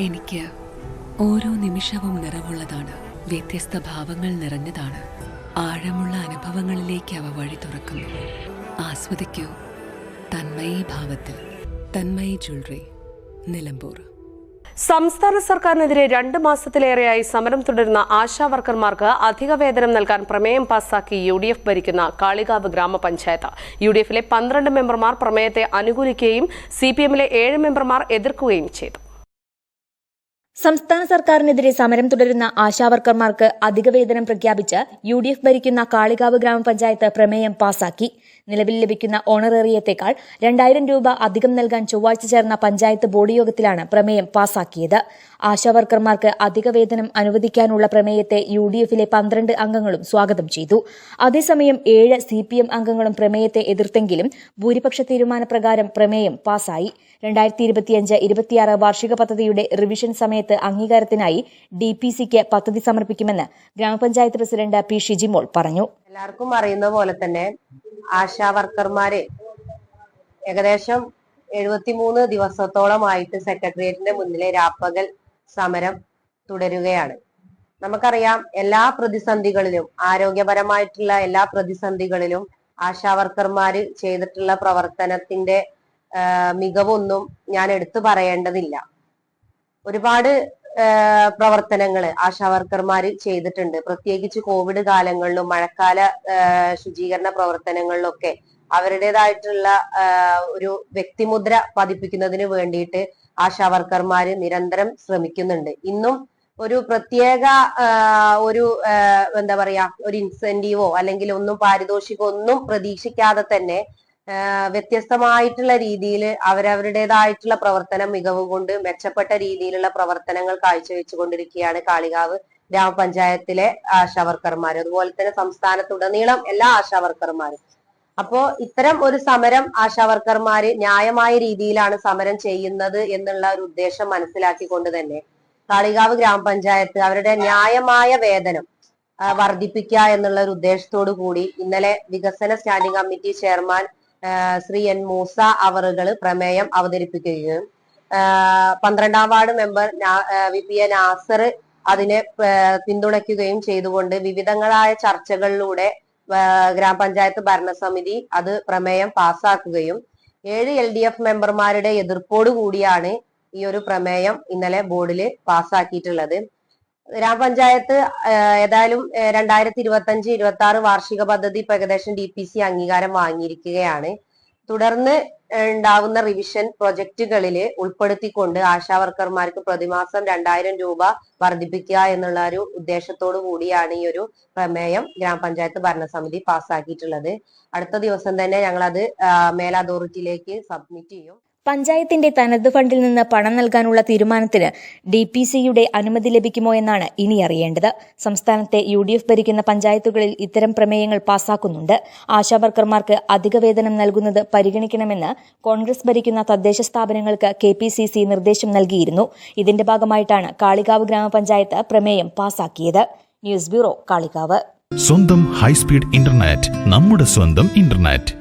എനിക്ക് ഓരോ നിമിഷവും നിറവുള്ളതാണ്. വ്യത്യസ്ത ഭാവങ്ങൾ നിറഞ്ഞതാണ്. ആഴമുള്ള അനുഭവങ്ങളിലേക്ക് അവ വഴി തുറക്കുന്നു. ആസ്വദിക്കൂ. തന്മയി ഭാവത്തിൽ. തന്മയി ജ്വല്ലറി. നിലമ്പൂർ. സംസ്ഥാന സർക്കാരിനെതിരെ രണ്ട് മാസത്തിലേറെയായി സമരം തുടരുന്ന ആശാ വർക്കർമാർക്ക് അധിക വേതനം നൽകാൻ പ്രമേയം പാസാക്കി യു ഡി എഫ് ഭരിക്കുന്ന കാളികാവ് ഗ്രാമപഞ്ചായത്ത്. യു ഡി എഫിലെ പന്ത്രണ്ട് മെമ്പർമാർ പ്രമേയത്തെ അനുകൂലിക്കുകയും സി പി എമ്മിലെ ഏഴ് മെമ്പർമാർ എതിർക്കുകയും ചെയ്തു. സംസ്ഥാന സർക്കാരിനെതിരെ സമരം തുടരുന്ന ആശാവർക്കർമാർക്ക് അധിക വേതനം പ്രഖ്യാപിച്ച് യു ഡി എഫ് ഭരിക്കുന്ന കാളികാവ് ഗ്രാമപഞ്ചായത്ത് പ്രമേയം പാസാക്കി. നിലവിൽ ലഭിക്കുന്ന ഓണറേറിയത്തേക്കാൾ രണ്ടായിരം രൂപ അധികം നൽകാൻ ചൊവ്വാഴ്ച ചേർന്ന പഞ്ചായത്ത് ബോർഡ് യോഗത്തിലാണ് പ്രമേയം പാസാക്കിയത്. ആശാവർക്കർമാർക്ക് അധിക വേതനം അനുവദിക്കാനുള്ള പ്രമേയത്തെ യു ഡി എഫിലെ പന്ത്രണ്ട് അംഗങ്ങളും സ്വാഗതം ചെയ്തു. അതേസമയം ഏഴ് സി പി എം അംഗങ്ങളും പ്രമേയത്തെ എതിർത്തെങ്കിലും ഭൂരിപക്ഷ തീരുമാനപ്രകാരം പ്രമേയം പാസായി. രണ്ടായിരത്തി ഇരുപത്തിയഞ്ച് ഇരുപത്തിയാറ് വാർഷിക പദ്ധതിയുടെ റിവിഷൻ സമയത്ത് അംഗീകാരത്തിനായി ഡി പി സിക്ക് പദ്ധതി സമർപ്പിക്കുമെന്ന് ഗ്രാമപഞ്ചായത്ത് പ്രസിഡന്റ് പി ഷിജിമോൾ പറഞ്ഞു. എല്ലാവർക്കും അറിയുന്ന പോലെ തന്നെ ആശാ വർക്കർമാര്. ഏകദേശം എഴുപത്തിമൂന്ന് ദിവസത്തോളമായിട്ട് സെക്രട്ടേറിയറ്റിന്റെ മുന്നിലെ രാപ്പകൽ സമരം തുടരുകയാണ്. നമുക്കറിയാം എല്ലാ പ്രതിസന്ധികളിലും ആരോഗ്യപരമായിട്ടുള്ള എല്ലാ പ്രതിസന്ധികളിലും ആശാ വർക്കർമാര് ചെയ്തിട്ടുള്ള പ്രവർത്തനത്തിന്റെ മികവൊന്നും ഞാൻ എടുത്തു പറയേണ്ടതില്ല. ഒരുപാട് പ്രവർത്തനങ്ങൾ ആശാവർക്കർമാർ ചെയ്തിട്ടുണ്ട്. പ്രത്യേകിച്ച് കോവിഡ് കാലങ്ങളിലും മഴക്കാല ശുചീകരണ പ്രവർത്തനങ്ങളിലൊക്കെ അവരുടേതായിട്ടുള്ള ഒരു വ്യക്തിമുദ്ര പതിപ്പിക്കുന്നതിന് വേണ്ടിയിട്ട് ആശാവർക്കർമാർ നിരന്തരം ശ്രമിക്കുന്നുണ്ട്. ഇന്നും ഒരു പ്രത്യേക ഒരു എന്താ പറയാ ഒരു ഇൻസെന്റീവോ അല്ലെങ്കിൽ ഒന്നും പാരിതോഷികമോ ഒന്നും പ്രതീക്ഷിക്കാതെ തന്നെ വ്യത്യസ്തമായിട്ടുള്ള രീതിയിൽ അവരവരുടേതായിട്ടുള്ള പ്രവർത്തന മികവ് കൊണ്ട് മെച്ചപ്പെട്ട രീതിയിലുള്ള പ്രവർത്തനങ്ങൾ കാഴ്ചവെച്ചുകൊണ്ടിരിക്കുകയാണ് കാളികാവ് ഗ്രാമപഞ്ചായത്തിലെ ആശാവർക്കർമാർ അതുപോലെ തന്നെ സംസ്ഥാനത്തുടനീളം എല്ലാ ആശാവർക്കർമാരും. അപ്പോ ഇത്തരം ഒരു സമരം ആശാവർക്കർമാര് ന്യായമായ രീതിയിലാണ് സമരം ചെയ്യുന്നത് എന്നുള്ള ഒരു ഉദ്ദേശം മനസ്സിലാക്കിക്കൊണ്ട് തന്നെ കാളികാവ് ഗ്രാമപഞ്ചായത്ത് അവരുടെ ന്യായമായ വേതനം വർദ്ധിപ്പിക്കുക എന്നുള്ള ഒരു ഉദ്ദേശത്തോടു കൂടി ഇന്നലെ വികസന standing committee chairman Shri N Moosa അവറുകൾ പ്രമേയം അവതരിപ്പിക്കുകയും പന്ത്രണ്ടാം ward member V P A Nasar അതിനെ പിന്തുണയ്ക്കുകയും ചെയ്തുകൊണ്ട് വിവിധങ്ങളായ ചർച്ചകളിലൂടെ ഗ്രാമപഞ്ചായത്ത് ഭരണസമിതി അത് പ്രമേയം പാസാക്കുകയും ഏഴ് എൽ ഡി എഫ് മെമ്പർമാരുടെ എതിർപ്പോടു കൂടിയാണ് ഈ ഒരു പ്രമേയം ഇന്നലെ ബോർഡിൽ പാസ്സാക്കിയിട്ടുള്ളത് ഗ്രാമപഞ്ചായത്ത് ഏതായാലും രണ്ടായിരത്തി ഇരുപത്തി അഞ്ച് ഇരുപത്തി ആറ് വാർഷിക പദ്ധതി ഇപ്പൊ ഏകദേശം ഡി പി സി അംഗീകാരം വാങ്ങിയിരിക്കുകയാണ്. തുടർന്ന് ഉണ്ടാവുന്ന റിവിഷൻ പ്രൊജക്ടുകളിൽ ഉൾപ്പെടുത്തിക്കൊണ്ട് ആശാവർക്കർമാർക്ക് പ്രതിമാസം രണ്ടായിരം രൂപ വർദ്ധിപ്പിക്കുക എന്നുള്ള ഒരു ഉദ്ദേശത്തോടു കൂടിയാണ് ഈ ഒരു പ്രമേയം ഗ്രാമപഞ്ചായത്ത് ഭരണസമിതി പാസ്സാക്കിയിട്ടുള്ളത്. അടുത്ത ദിവസം തന്നെ ഞങ്ങൾ അത് മേൽ അതോറിറ്റിയിലേക്ക് സബ്മിറ്റ് ചെയ്യും. പഞ്ചായത്തിന്റെ തനത് ഫണ്ടിൽ നിന്ന് പണം നൽകാനുള്ള തീരുമാനത്തിന് ഡി പി സിയുടെ അനുമതി ലഭിക്കുമോ എന്നാണ് ഇനി അറിയേണ്ടത്. സംസ്ഥാനത്തെ യു ഡി എഫ് ഭരിക്കുന്ന പഞ്ചായത്തുകളിൽ ഇത്തരം പ്രമേയങ്ങൾ പാസാക്കുന്നുണ്ട്. ആശാവർക്കർമാർക്ക് അധിക വേതനം നൽകുന്നത് പരിഗണിക്കണമെന്ന് കോൺഗ്രസ് ഭരിക്കുന്ന തദ്ദേശ സ്ഥാപനങ്ങൾക്ക് കെ പി സി സി നിർദ്ദേശം നൽകിയിരുന്നു. ഇതിന്റെ ഭാഗമായിട്ടാണ് കാളികാവ് ഗ്രാമപഞ്ചായത്ത് പ്രമേയം പാസാക്കിയത്. News bureau Kalikavu. സ്വന്തം ഹൈസ്പീഡ് ഇന്റർനെറ്റ് നമ്മുടെ സ്വന്തം ഇന്റർനെറ്റ്.